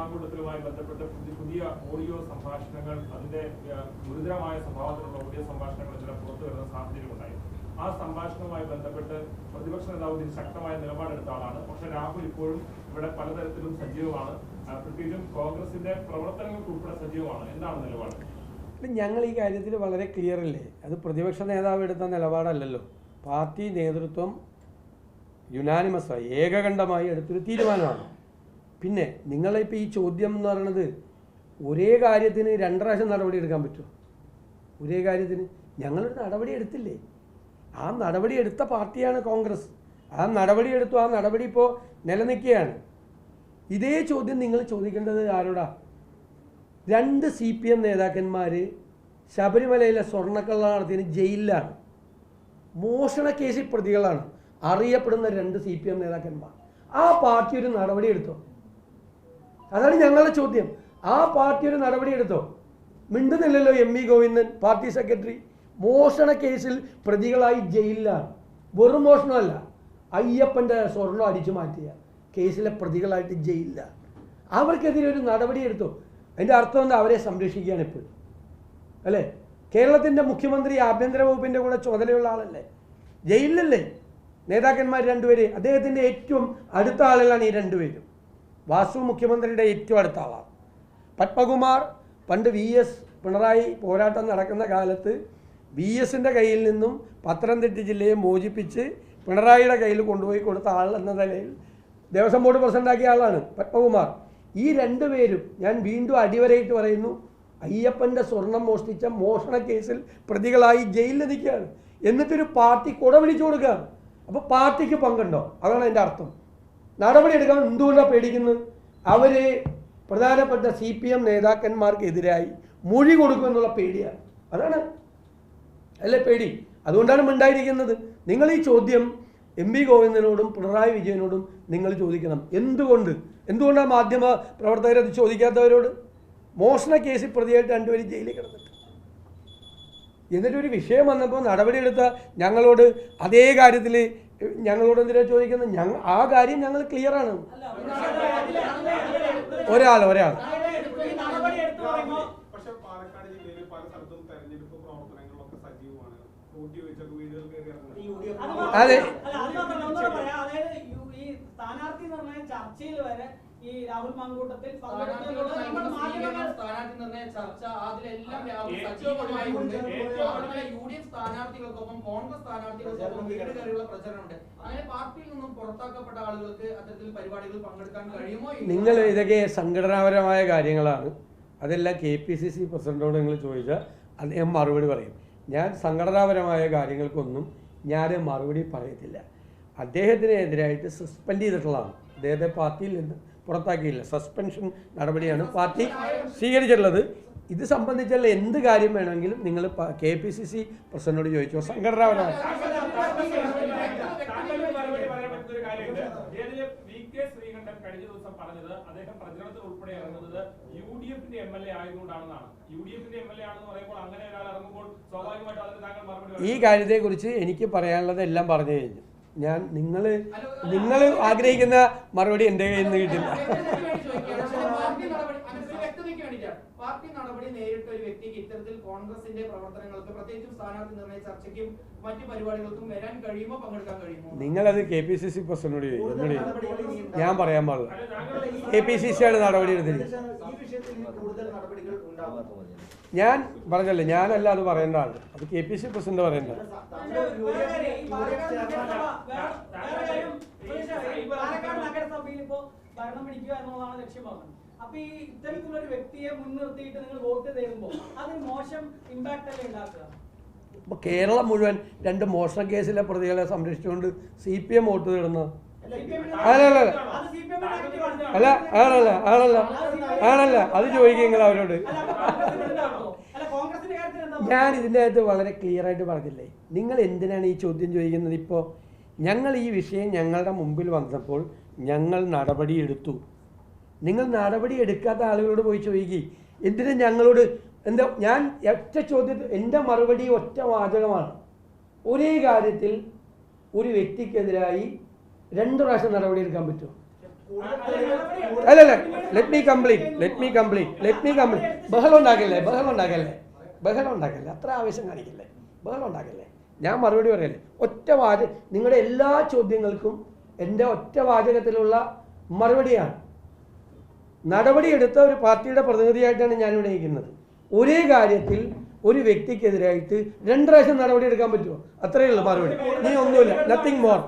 മാങ്കൂട്ടത്തിലുമായി ബന്ധപ്പെട്ട് പുതിയ പുതിയ ഓഡിയോ സംഭാഷണങ്ങൾ അതിന്റെ ഗുരുതരമായ സ്വഭാവത്തിലുള്ള ഓഡിയോ സംഭാഷണങ്ങൾ ചില പുറത്തു വരുന്ന സാഹചര്യമുണ്ടായി ആ സംഭാഷണവുമായി ബന്ധപ്പെട്ട് പ്രതിപക്ഷ നേതാവ് ഇതിൽ ശക്തമായ നിലപാടെടുത്ത ആളാണ്. പക്ഷെ രാഹുൽ ഇപ്പോഴും ഇവിടെ പലതരത്തിലും സജീവമാണ്. പ്രത്യേകിച്ചും കോൺഗ്രസിന്റെ പ്രവർത്തനങ്ങൾക്ക് ഉൾപ്പെടെ സജീവമാണ്. എന്താണ് നിലപാട്? ഞങ്ങൾ ഈ കാര്യത്തിൽ വളരെ ക്ലിയർ അല്ലേ? അത് പ്രതിപക്ഷ നേതാവ് എടുത്ത നിലപാടല്ലല്ലോ. പാർട്ടി നേതൃത്വം യുനാനിമസായി ഏകകണ്ഠമായി എടുത്തൊരു തീരുമാനമാണ്. പിന്നെ നിങ്ങളിപ്പോൾ ഈ ചോദ്യം എന്ന് പറയുന്നത് ഒരേ കാര്യത്തിന് രണ്ട് പ്രാവശ്യം നടപടി എടുക്കാൻ പറ്റുമോ ഒരേ കാര്യത്തിന്. ഞങ്ങളൊരു നടപടി എടുത്തില്ലേ? ആ നടപടി എടുത്ത പാർട്ടിയാണ് കോൺഗ്രസ്. ആ നടപടി എടുത്തു ആ നടപടി ഇപ്പോൾ നിലനിൽക്കുകയാണ്. ഇതേ ചോദ്യം നിങ്ങൾ ചോദിക്കേണ്ടത് ആരോടാ? രണ്ട് സി പി എം നേതാക്കന്മാർ ശബരിമലയിലെ സ്വർണക്കള്ള നടത്തിയതിന് ജയിലിലാണ്. മോഷണ കേസിൽ പ്രതികളാണ്. അറിയപ്പെടുന്ന രണ്ട് സി പി എം നേതാക്കന്മാർ. ആ പാർട്ടി ഒരു നടപടി എടുത്തോ? അതാണ് ഞങ്ങളുടെ ചോദ്യം. ആ പാർട്ടി ഒരു നടപടി എടുത്തോ? മിണ്ടുന്നില്ലല്ലോ M V Govindan party secretary. മോഷണ കേസിൽ പ്രതികളായി ജയിലിലാണ്. വെറും മോഷണമല്ല അയ്യപ്പന്റെ സ്വർണം അടിച്ചു മാറ്റിയ. കേസിലെ പ്രതികളായിട്ട് ജയിലിലാണ് അവർക്കെതിരെ ഒരു നടപടി എടുത്തു? അതിന്റെ അർത്ഥം എന്താ? അവരെ സംരക്ഷിക്കുകയാണ് ഇപ്പോൾ അല്ലേ? കേരളത്തിന്റെ മുഖ്യമന്ത്രി ആഭ്യന്തര വകുപ്പിന്റെ കൂടെ ചുമതലയുള്ള ആളല്ലേ? ജയിലിലല്ലേ? നേതാക്കന്മാർ രണ്ടുപേര്. അദ്ദേഹത്തിന്റെ ഏറ്റവും അടുത്ത ആളുകളാണ് ഈ രണ്ടുപേരും. വാസു മുഖ്യമന്ത്രിയുടെ ഏറ്റവും അടുത്ത ആളാണ് പത്മകുമാർ പണ്ട് വി എസ് പിണറായി പോരാട്ടം നടക്കുന്ന കാലത്ത് വി എസിന്റെ കയ്യിൽ നിന്നും പത്തനംതിട്ട ജില്ലയെ മോചിപ്പിച്ച് പിണറായിയുടെ കയ്യിൽ കൊണ്ടുപോയി കൊടുത്ത ആൾ എന്ന നിലയിൽ ദേവസ്വം ബോർഡ് പ്രസിഡന്റാക്കിയ ആളാണ് പത്മകുമാർ. ഈ രണ്ടു പേരും ഞാൻ വീണ്ടും അടിവരയിട്ട് പറയുന്നു അയ്യപ്പന്റെ സ്വർണം മോഷ്ടിച്ച മോഷണ കേസിൽ പ്രതികളായി ജയിലിൽ നിൽക്കുകയാണ്. എന്നിട്ടൊരു പാർട്ടി കുട പിടിച്ചു കൊടുക്കുകയാണ്. അപ്പോൾ പാർട്ടിക്ക് പങ്കുണ്ടോ? അതാണ് അതിന്റെ അർത്ഥം. നടപടി എടുക്കാൻ എന്തുകൊണ്ടാണ് പേടിക്കുന്നത് അവർ പ്രധാനപ്പെട്ട സി പി എം നേതാക്കന്മാർക്കെതിരായി മൊഴി കൊടുക്കുമെന്നുള്ള പേടിയാണ്. അതാണ്. അല്ലേ പേടി? അതുകൊണ്ടാണ് മിണ്ടായിരിക്കുന്നത്. നിങ്ങൾ ഈ ചോദ്യം എം വി ഗോവിന്ദനോടും പിണറായി വിജയനോടും നിങ്ങൾ ചോദിക്കണം. എന്തുകൊണ്ട്? എന്തുകൊണ്ടാണ് മാധ്യമ പ്രവർത്തകർ അത് ചോദിക്കാത്തവരോട്? മോഷണ കേസിൽ പ്രതിയായിട്ട് രണ്ടുപേരും ജയിലിൽ കിടന്നിട്ട്. എന്നിട്ടൊരു വിഷയം വന്നപ്പോൾ നടപടിയെടുത്ത ഞങ്ങളോട് അതേ കാര്യത്തിൽ ഞങ്ങളോട് എന്തിനാ ചോദിക്കുന്നത്? ഞങ്ങൾ ആ കാര്യം ഞങ്ങൾ ക്ലിയറാണ് ഒരാൾ ഒരാൾ പക്ഷെ രാഹുൽ മാങ്കൂട്ടത്തിൽ സ്ഥാനാർത്ഥി നിർണയ ചർച്ച അതിലെല്ലാം യു ഡി എഫ് സ്ഥാനാർത്ഥികൾക്കൊപ്പം കോൺഗ്രസ് സ്ഥാനാർത്ഥികൾക്കൊപ്പം വീട് കയറിയുള്ള പ്രചരണമുണ്ട്. അങ്ങനെ പാർട്ടിയിൽ നിന്നും പുറത്താക്കപ്പെട്ട ആളുകൾക്ക് അത്തരത്തിൽ പരിപാടികൾ പങ്കെടുക്കാൻ കഴിയുമോ നിങ്ങൾ ഇതൊക്കെ സംഘടനാപരമായ കാര്യങ്ങളാണ്. അതെല്ലാം കെ പി സി സി പ്രസിഡന്റോട് നിങ്ങൾ ചോദിച്ചാൽ അദ്ദേഹം മറുപടി പറയും. ഞാൻ സംഘടനാപരമായ കാര്യങ്ങൾക്കൊന്നും ഞാൻ മറുപടി പറയത്തില്ല. അദ്ദേഹത്തിനെതിരായിട്ട് സസ്പെൻഡ് ചെയ്തിട്ടുള്ളതാണ്. അദ്ദേഹത്തെ പാർട്ടിയിൽ നിന്ന് പുറത്താക്കിയില്ല. സസ്പെൻഷൻ നടപടിയാണ് പാർട്ടി സ്വീകരിച്ചിട്ടുള്ളത്. ഇത് സംബന്ധിച്ചുള്ള എന്ത് കാര്യം വേണമെങ്കിലും നിങ്ങൾ കെ പി സി സി പ്രസിഡന്റിനോട് ചോദിച്ചോ. സംഘടന താങ്കൾ മറുപടി പറയാൻ പറ്റുന്ന ഒരു കാര്യമുണ്ട് ഏതിൽ വി കെ ശ്രീകണ്ഠൻ കഴിഞ്ഞ ദിവസം പറഞ്ഞത് അദ്ദേഹം പ്രചരണത്തിൽ ഉൾപ്പെടെ ഇറങ്ങുന്നത് യു ഡി എഫിന്റെ എം എൽ എ ആയതുകൊണ്ടാണെന്നാണ് യു ഡി എഫിന്റെ എം എൽ എ ആണെന്ന് പറയുമ്പോൾ അങ്ങനെ ഒരാൾ സ്വാഭാവികമായിട്ട് മറുപടി ഈ കാര്യത്തെ കാര്യത്തെക്കുറിച്ച് എനിക്ക് പറയാനുള്ളത് എല്ലാം പറഞ്ഞു കഴിഞ്ഞു. ഞാൻ നിങ്ങൾ നിങ്ങൾ ആഗ്രഹിക്കുന്ന മറുപടി എന്റെ കയ്യിൽ നിന്ന് കിട്ടില്ല. പാർട്ടി നടപടി ഒരു വ്യക്തതയ്ക്ക് വേണ്ടിയിട്ടാണ്. പാർട്ടി നടപടി നേരിട്ട ഒരു വ്യക്തിക്ക് ഇത്തരത്തിൽ കോൺഗ്രസിന്റെ പ്രവർത്തനങ്ങൾക്ക് പ്രത്യേകിച്ചും സ്ഥാനാർത്ഥി നിർണയ ചർച്ചയ്ക്കും മറ്റു പരിപാടികൾക്കും വരാൻ കഴിയുമോ പങ്കെടുക്കാൻ കഴിയുമോ? നിങ്ങളത് കെ പി സി സി പ്രസിഡന്റിനോട് ചോദിക്കും. എന്നോട് ഞാൻ പറയാൻ പാടില്ല. കെ പി സി സി ആണ് നടപടി എടുത്തിരിക്കുന്നത്. ഞാൻ പറഞ്ഞല്ലേ ഞാനല്ല അത് പറയേണ്ട ആൾ. അത് കെ പി സി പ്രസിഡന്റ് പറയേണ്ട ഈ ഭരണം പിടിക്കുക എന്നുള്ളതാണ് ലക്ഷ്യമാകുന്നത് അപ്പൊ ഇത്തരത്തിലുള്ള ഒരു വ്യക്തിയെ മുൻനിർത്തിയിട്ട് നിങ്ങൾ വോട്ട് തരുമ്പോൾ അത് മോശം ഇമ്പാക്ട് അല്ലേ ഉണ്ടാക്കുക അപ്പോൾ കേരളം മുഴുവൻ രണ്ട് മോഷണ കേസിലെ പ്രതികളെ സംരക്ഷിച്ചുകൊണ്ട് സി പി എം വോട്ട് തേടുന്നത്? അല്ല, അല്ല, അല്ല. ആണല്ല ആണല്ല ആണല്ല. അത് ചോദിക്കുക അവരോട്? ഞാൻ ഇതിന്റെ അകത്ത് വളരെ ക്ലിയർ ആയിട്ട് പറഞ്ഞില്ലേ? നിങ്ങൾ എന്തിനാണ് ഈ ചോദ്യം ചോദിക്കുന്നത് ഇപ്പോൾ ഞങ്ങൾ ഈ വിഷയം ഞങ്ങളുടെ മുമ്പിൽ വന്നപ്പോൾ ഞങ്ങൾ നടപടി എടുത്തു. നിങ്ങൾ നടപടി എടുക്കാത്ത ആളുകളോട് പോയി ചോദിക്കുക എന്തിനാ ഞങ്ങളോട്? എന്താ ഞാൻ ഒറ്റ ചോദ്യത്തിൽ എന്റെ മറുപടി ഒറ്റ വാചകമാണ്. ഒരേ കാര്യത്തിൽ ഒരു വ്യക്തിക്കെതിരായി രണ്ട് പ്രാവശ്യം നടപടി എടുക്കാൻ പറ്റുമോ? അല്ലല്ല let me complete let me complete let me complete ബഹളം ഉണ്ടാക്കല്ലേ ബഹളം ഉണ്ടാക്കല്ലേ? ബഹളം ഉണ്ടാക്കല്ലേ? അത്ര ആവേശം കാണിക്കല്ലേ? ബഹളം ഉണ്ടാക്കല്ലേ? ഞാൻ മറുപടി പറയല്ലേ ഒറ്റ വാചക നിങ്ങളുടെ എല്ലാ ചോദ്യങ്ങൾക്കും എന്റെ ഒറ്റ വാചകത്തിലുള്ള മറുപടിയാണ്. നടപടിയെടുത്ത ഒരു പാർട്ടിയുടെ പ്രതിനിധിയായിട്ടാണ് ഞാനിവിടെ നിൽക്കുന്നത് ഒരേ കാര്യത്തിൽ ഒരു വ്യക്തിക്കെതിരായിട്ട് രണ്ട് പ്രാവശ്യം നടപടി എടുക്കാൻ പറ്റുമോ? അത്രയേ ഉള്ളൂ മറുപടി. നീ ഒന്നുമില്ല നത്തിങ് മോർ